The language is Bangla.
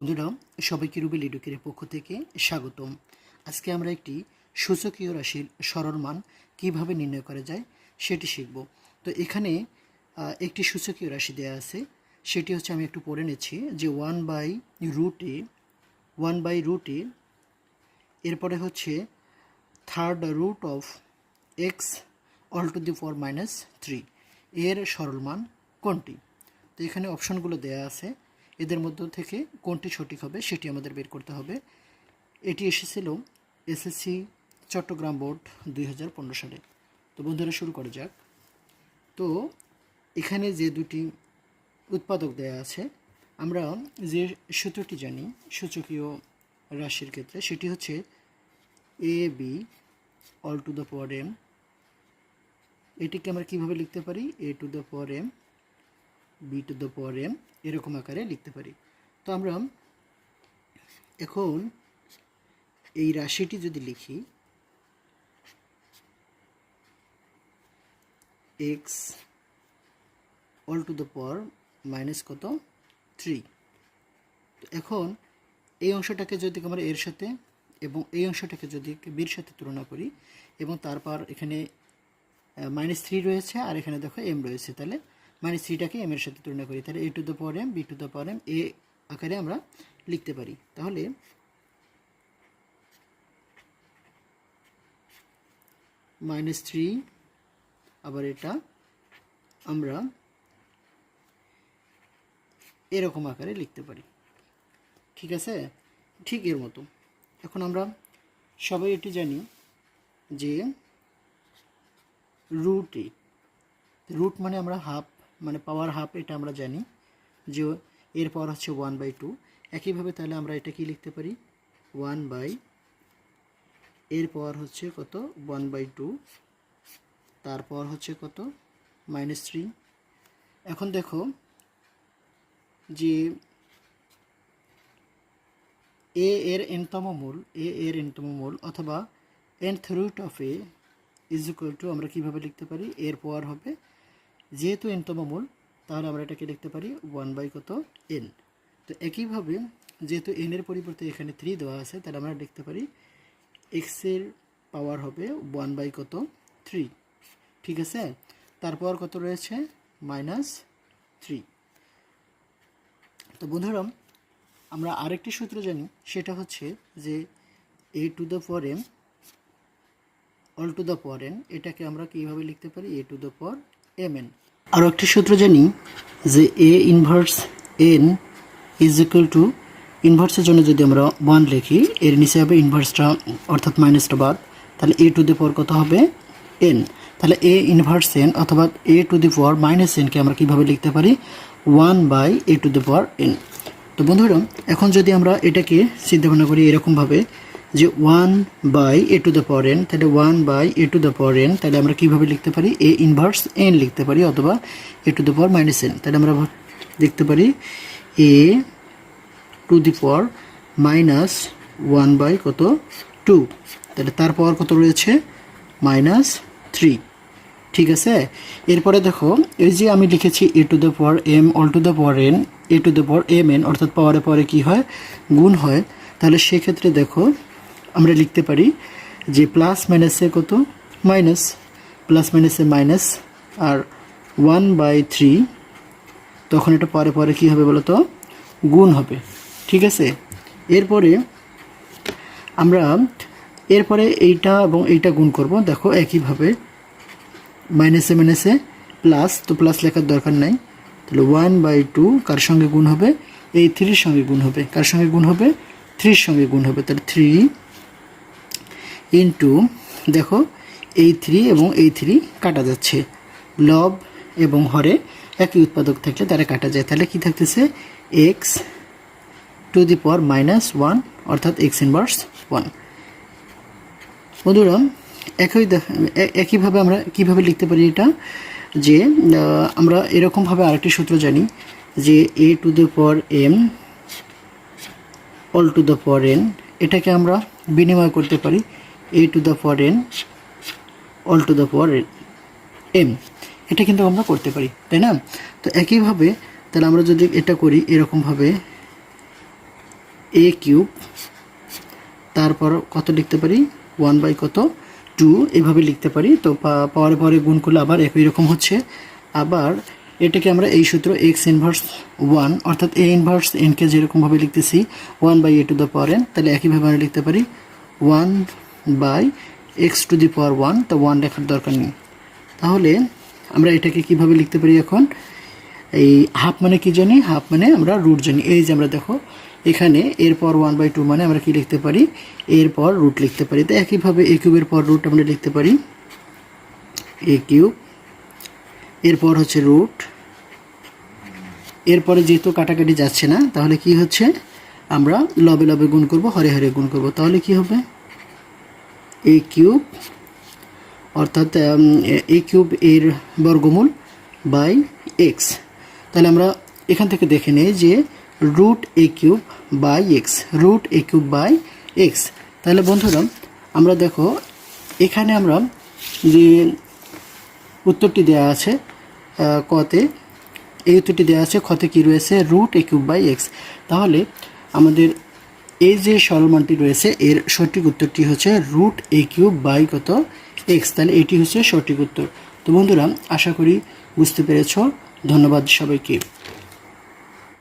বন্ধুরা, সবাইকে রুবেল এডুকের পক্ষ থেকে স্বাগতম। আজকে আমরা একটি সূচকীয় রাশির সরল মান কীভাবে নির্ণয় করা যায় সেটি শিখব। তো এখানে একটি সূচকীয় রাশি দেওয়া আছে। সেটি হচ্ছে আমি একটু পড়ে নিচ্ছি যে one by root one by root এরপরে হচ্ছে third root of X all to the four minus three এর সরল মান কোনটি? তো এখানে অপশনগুলো দেয়া আছে। এদের মধ্য থেকে কোনটি সঠিক হবে সেটি আমাদের বের করতে হবে। এটি এসেছিল এসএসসি চট্টগ্রাম বোর্ড দুই হাজার পনেরো সালে। তো বন্ধুরা, শুরু করা যাক। তো এখানে যে দুটি উৎপাদক দেয়া আছে, আমরা যে সূত্রটি জানি সূচকীয় রাশির ক্ষেত্রে, সেটি হচ্ছে A B all to the power M এটিকে আমরা কীভাবে লিখতে পারি? A to the power M B to the power M, এরকম আকারে লিখতে পারি। তো আমরা এখন এই রাশিটি যদি লিখি X all to the power minus কত? থ্রি তো এখন এই অংশটাকে যদি আমরা এর সাথে এবং এই অংশটাকে যদি বির সাথে তুলনা করি এবং তারপর এখানে মাইনাস থ্রি রয়েছে আর এখানে দেখো এম রয়েছে, তাহলে মাইনাস থ্রিটাকে এম এর সাথে তুলনা করি। তাহলে A to the power M B to the power M A আকারে আমরা লিখতে পারি। তাহলে মাইনাস থ্রি আবার এটা আমরা এরকম আকারে লিখতে পারি। ঠিক আছে? ঠিক এর মতো। এখন আমরা সবাই এটি জানি যে রুট এ রুট মানে আমরা হাফ মানে পাওয়ার হাফ এটা আমরা জানি, যে এর পাওয়ার হচ্ছে ওয়ান বাই টু একইভাবে তাহলে আমরা এটা কি লিখতে পারি? ওয়ান বাই এর পাওয়ার হচ্ছে কত? ওয়ান বাই টু তার পাওয়ার হচ্ছে কত? মাইনাস থ্রি এখন দেখো যে এ এর এনতম মূল এ এর এনতম মূল, অথবা nth root of A is equal to আমরা কীভাবে লিখতে পারি? এর পাওয়ার হবে যেহেতু এনতম মূল, তাহলে আমরা এটাকে লিখতে পারি ওয়ান বাই কত এন তো একইভাবে যেহেতু এন এর পরিবর্তে এখানে থ্রি দেওয়া আছে, তাহলে আমরা লিখতে পারি এক্সের পাওয়ার হবে ওয়ান বাই কত থ্রি ঠিক আছে? তারপর কত রয়েছে? মাইনাস থ্রি তো বন্ধুরা, আমরা আরেকটি সূত্র জানি, সেটা হচ্ছে যে A to the power M all to the power N এটাকে আমরা কীভাবে লিখতে পারি? A to the power M N আরও একটি সূত্র জানি যে A inverse N is equal to ইনভার্সের জন্য যদি আমরা ওয়ান লিখি, এর নিচে হবে ইনভার্সটা অর্থাৎ মাইনাসটা বাদ, তাহলে এ টু দি পাওয়ার কত হবে? এন তাহলে এ ইনভার্স এন অথবা A to the power minus NK আমরা কীভাবে লিখতে পারি? One by A to the power N তো বন্ধুরা, এখন যদি আমরা এটাকে চিন্তা ভাবনা করি এরকমভাবে যে one by A to the power N তাহলে one by A to the power N তাহলে আমরা কীভাবে লিখতে পারি? এ ইনভার্স এন লিখতে পারি, অথবা A to the power minus N তাহলে আমরা লিখতে পারি A to the power minus one by কত? টু তাহলে তার পাওয়ার কত রয়েছে? মাইনাস থ্রি ঠিক আছে? এরপরে দেখো, এই যে আমি লিখেছি A to the power M all to the power N A to the power M N অর্থাৎ পাওয়ারে পাওয়ারে কী হয়? গুণ হয়। তাহলে সেক্ষেত্রে দেখো আমরা লিখতে পারি যে প্লাস মাইনাসে কত? মাইনাস প্লাস মাইনাসে মাইনাস আর ওয়ান বাই থ্রি তখন এটা পরে পরে কী হবে বলতো? গুণ হবে, ঠিক আছে? এরপরে আমরা এরপরে এইটা এবং এইটা গুণ করব, দেখো একইভাবে মাইনাসে মাইনাসে প্লাস তো প্লাস লেখার দরকার নাই, তাহলে ওয়ান বাই টু কার সঙ্গে গুণ হবে? এই থ্রির সঙ্গে গুণ হবে, কার সঙ্গে গুণ হবে? থ্রির সঙ্গে গুণ হবে, তাহলে থ্রি ইন্টু দেখো, এই থ্রি এবং এই থ্রি কাটা যাচ্ছে। লব এবং হরে একই উৎপাদক থাকলে তারা কাটা যায়। তাহলে কি থাকতেছে? X to the power minus one অর্থাৎ এক্স ইনভার্স ওয়ান বন্ধুরা, একই একইভাবে আমরা কীভাবে লিখতে পারি এটা? যে আমরা এরকমভাবে আরেকটি সূত্র জানি যে A to the power M all to the power N এটাকে আমরা বিনিময় করতে পারি। A to the power N all to the power M এটা কিন্তু আমরা করতে পারি, তাই না? তো একইভাবে তাহলে আমরা যদি এটা করি, এরকমভাবে এ কিউব তারপর কত লিখতে পারি? ওয়ান বাই কত? টু এভাবে লিখতে পারি। তো পা- পরে পরে গুণ করলে আবার একই রকম হচ্ছে। আবার এটাকে আমরা এই সূত্র এক্স ইনভার্স ওয়ান অর্থাৎ এ ইনভার্স এনকে যেরকমভাবে লিখতেছি one by A to the power N তাহলে একইভাবে আমরা লিখতে পারি। One by X to the power one তো ওয়ান লেখার দরকার নেই। তাহলে আমরা এটাকে কীভাবে লিখতে পারি এখন? এই হাফ মানে কি জানি? হাফ মানে আমরা রুট জানি। এই যে আমরা দেখো, এখানে এরপর ওয়ান বাই টু মানে আমরা কি লিখতে পারি? এরপর রুট লিখতে পারি। তো একইভাবে এ কিউবের পর রুট আমরা লিখতে পারি। এ কিউব এরপর হচ্ছে রুট এরপরে যেহেতু কাটাকাটি যাচ্ছে না, তাহলে কি হচ্ছে? আমরা লবে লবে গুণ করব, হরে হরে গুণ করব। তাহলে কি হবে? এ কিউব অর্থাৎ এ কিউব এর বর্গমূল বাই এক্স তাহলে আমরা এখান থেকে দেখে নেই যে root A cube by X root A cube by X তাহলে বন্ধুরা, আমরা দেখো, এখানে আমরা যে উত্তরটি দেওয়া আছে কতে, এই উত্তরটি দেওয়া আছে ক্ষতে কী রয়েছে? Root A cube by X তাহলে আমাদের এই যে সরলমানটি রয়েছে, এর সঠিক উত্তরটি হচ্ছে রুট এ কিউব বাই কত এক্স। তাহলে এটি হচ্ছে সঠিক উত্তর। তো বন্ধুরা, আশা করি বুঝতে পেরেছ। ধন্যবাদ সবাইকে।